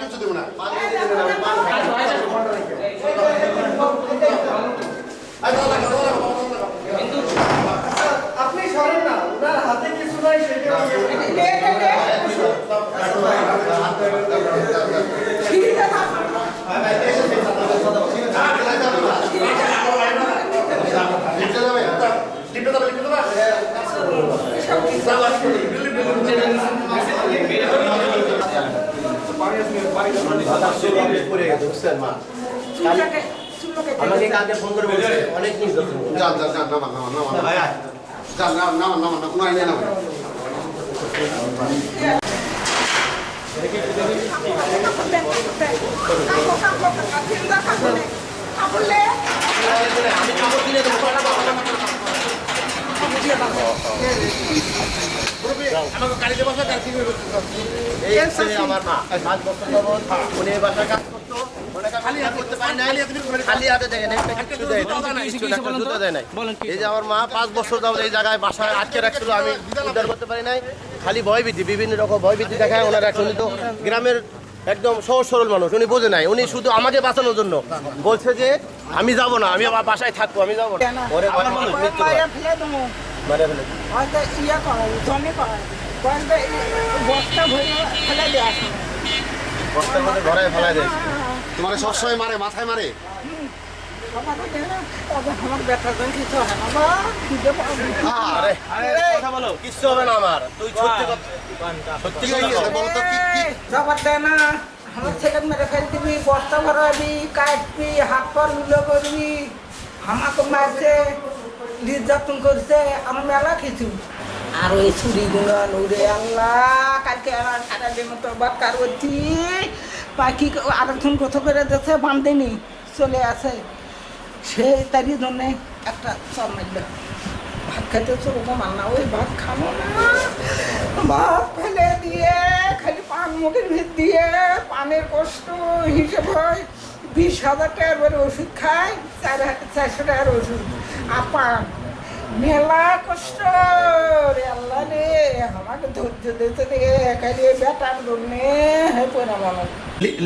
কিছু দিব না। আপনি সরেন না ওনার হাতে কিছু নাই সেটা লিখতে যাবে লিখতে যাবে লিখতে যাবে আমাকে কালকে ফোন করে বলছে অনেক নির্যাতন যান যান যান নামান নামান নামান যান নামান নামান নামান না কোনো আইনে নামান আমি কাপড় কিনে দেবো আমার মা। পাঁচ বছর যাবত উনি এই বাসায় কাজ করতো। যে আমার মা পাঁচ বছর যাবত এই জায়গায় বাসায় আটকে রাখছিল আমি উদ্ধার করতে পারি নাই। খালি ভয়ভীতি বিভিন্ন রকম ভয়ভীতি দেখায় ওনারা উনি তো গ্রামের একদম সহজ সরল মানুষ উনি বোঝে নাই। উনি শুধু আমাকে বাঁচানোর জন্য বলছে যে আমি যাব না আমি আমার বাসায় থাকব আমি যাব না। হয়। মারে ফেলে বস্তা ভরে ফেলে দেওয়া বস্তার মধ্যে ঘরে ফেলাই দেয়। তোমার সবসময় মারে মাথায় মারে। আমার ব্যথা জন কিছু হয় না। বা খিদে পাবে। আরে কথা বলো। কিচ্ছু হবে না আমার। তুই সত্যি সত্যি কি হয়েছে বলো। তো কি কি জবাব দেয় না। আমার ছেলে মেরে ফেল দিবি বস্তা ভরাবি কাটবি হাত পর উলো করবি। আমাকে মারছে। নির্যাতন করছে, আমার মেলা কিছু। আর ওই ছুরি গুণন উড়ে আল্লাহ, কালকে আমার সারা দিন মতো বাক্কার করছি পাখি আরেকজন কোথাও করে যাচ্ছে বান্ধেনি চলে আসে। সেই তারই জন্য একটা চর মারল। ভাত খেতে চলবো মান্না ওই ভাত খাব না। ভাত ফেলে দিয়ে খালি পান মুখের ভিত দিয়ে, পানের কষ্ট হিসেব হয়। বিশ হাজার টাকার করে ওষুধ খায় চার চারশো টাকার ওষুধ। আর পান মেলা কষ্ট রে আল্লাহ রে আমাকে ধৈর্য দিতে দিয়ে খালি বেটার জন্যে। হয়ে পড়ে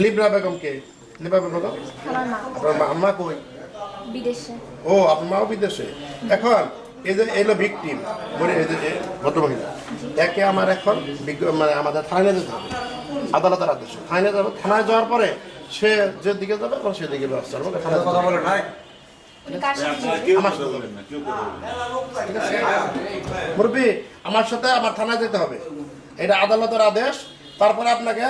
লিব্রা বেগম কে? লিব্রা বেগম আমার আপনার মা আম্মা কই? বিদেশে। ও আপনার মাও বিদেশে? এখন এই যে এলো ভিকটিম বলে এই যে ভদ্রমহিলা। একে আমার এখন মানে আমাদের থানায় যেতে হবে আদালতের আদেশে। থানায় যাবে। থানায় যাওয়ার পরে সে যেদিকে যাবে এবং সেদিকে ব্যবস্থা থানায় কথা বলে নাই? আমার সাথে মুরব্বী আমার সাথে আমার থানায় যেতে হবে। এটা আদালতের আদেশ। তারপরে আপনাকে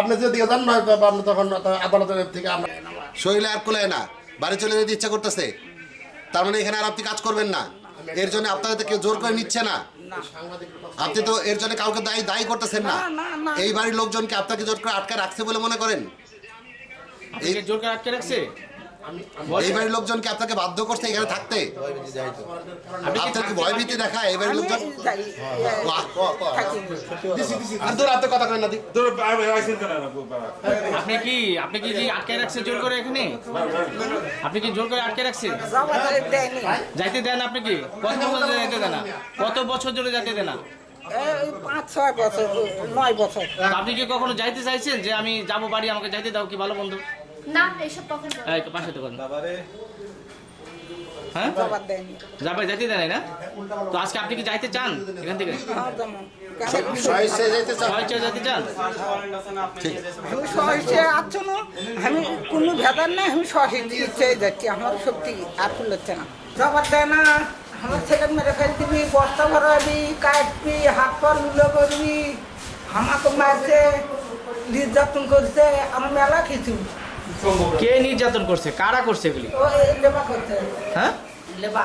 আপনি যেদিকে যান নয়তো আপনি তখন আদালতের থেকে আমরা শরীরে আর কোলায় না। বাড়ি চলে যেতে ইচ্ছা করতেছে। তার মানে এখানে আর আপনি কাজ করবেন না। এর জন্য আপনাদের কেউ জোর করে নিচ্ছে না। আপনি তো এর জন্য কাউকে দায়ী দায়ী করতেছেন না। এই বাড়ির লোকজনকে আপনাকে জোর করে আটকে রাখছে বলে মনে করেন? জোর করে আটকে রাখছে? এই বাড়ির লোকজনকে আপনাকে বাধ্য করছে এখানে থাকতে। আপনার কি ভয় ভীতি দেখায় এই বাড়ির লোকজন? কথা আপনি কি আপনি কি যে আটকে রাখছে জোর করে এখানে? আপনি কি জোর করে আটকে রাখছে? যাইতে দেন আপনি কি? কত বছর ধরে যাইতে দেন কত বছর ধরে যাইতে দেন না? পাঁচ ছয় বছর নয় বছর। আপনি কি কখনো যাইতে চাইছেন যে আমি যাব বাড়ি আমাকে যাইতে দাও কি ভালো বন্ধু? না এইসব করে? এই পাশে তো হ্যাঁ? যাবে যাইতে দেন না? তো আজকে আপনি কি যাইতে চান এখান থেকে? হ্যাঁ, আমি আছো না? আমি কোনো ভেদার নাই আমি সহজে ইচ্ছে যাচ্ছি। আমার সত্যি আর ফুল হচ্ছে না। জবাব দেয় না। আমার ছেলে মেরে ফেল দিবি বস্তা ভরাবি কাটবি হাত পর উলো করবি। আমাকে মারছে নির্যাতন করছে। আমার মেলা কিছু। কে নির্যাতন করছে? কারা করছে এগুলি? হ্যাঁ? লেবা।